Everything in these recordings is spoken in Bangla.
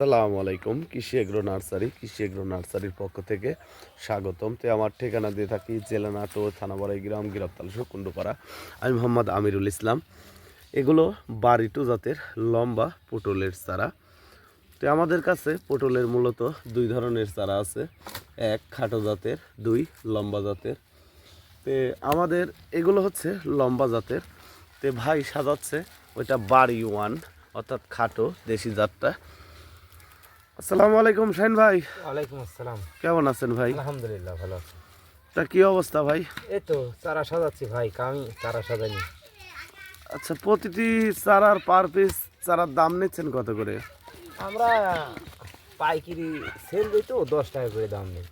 আসসালামু আলাইকুম, কৃষি এগ্রো নার্সারি, কৃষি এগ্রো নার্সারির পক্ষ থেকে স্বাগতম। তো আমার ঠিকানা দিয়ে থাকি জেলা নাটোর থানা বড়াই গ্রাম গিরফতাল কুণ্ডুপাড়া। আমি মোহাম্মদ আমিরুল ইসলাম। এগুলো বাড়িটু জাতের, লম্বা পটলের চারা। তো আমাদের কাছে পটলের মূলত দুই ধরনের চারা আছে। এক খাটো জাতের, দুই লম্বা জাতের। তে আমাদের এগুলো হচ্ছে লম্বা জাতের। তে ভাই সাজাচ্ছে, ওইটা বাড়ি ওয়ান, অর্থাৎ খাটো দেশি জাতটা। আসসালামু আলাইকুম শাইন ভাই। ওয়ালাইকুম আসসালাম। কেমন আছেন ভাই? আলহামদুলিল্লাহ ভালো আছি। তা কি অবস্থা ভাই? এই তো চারা সাজাচ্ছি ভাই আমি চারা সাজাইনি। আচ্ছা প্রতিটি চারার পার পিস চারার দাম নিচ্ছেন কত করে? আমরা পাইকারি সেল দিই তো দশ টাকা করে দাম নেই।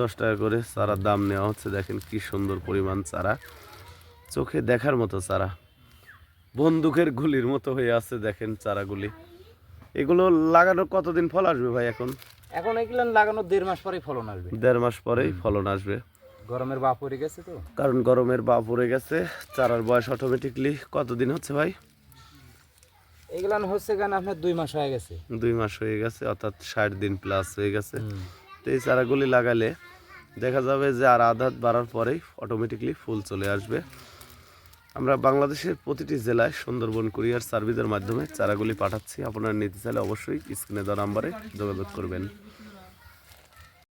দশ টাকা করে চারার দাম নেওয়া হচ্ছে দেখেন কি সুন্দর পরিমাণ চারা। চোখে দেখার মতো চারা। বন্দুকের গুলির মতো হয়ে আছে দেখেন চারাগুলি। এগুলো লাগানোর কতদিন ফল আসবে ভাই এখন? এখন এগুলো লাগানোর দেড় মাস পরেই ফলন আসবে। দেড় মাস পরেই ফলন আসবে। গরমের বাপ পড়ে গেছে তো। কারণ গরমের বা পড়ে গেছে চারার বয়স অটোমেটিকলি কতদিন হচ্ছে ভাই? এগুলান হচ্ছে কেন আপনার দুই মাস হয়ে গেছে। দুই মাস হয়ে গেছে অর্থাৎ ষাট দিন প্লাস হয়ে গেছে। তো এই চারাগুলি লাগালে দেখা যাবে যে আর আধাত বাড়ার পরেই অটোমেটিকলি ফুল চলে আসবে। আমরা বাংলাদেশের প্রতিটি জেলায় সুন্দরবন কুরিয়ার সার্ভিসের মাধ্যমে চারাগুলি পাঠাচ্ছি। আপনারা নিতে চাইলে অবশ্যই স্ক্রিনে দেওয়া নাম্বারে যোগাযোগ করবেন।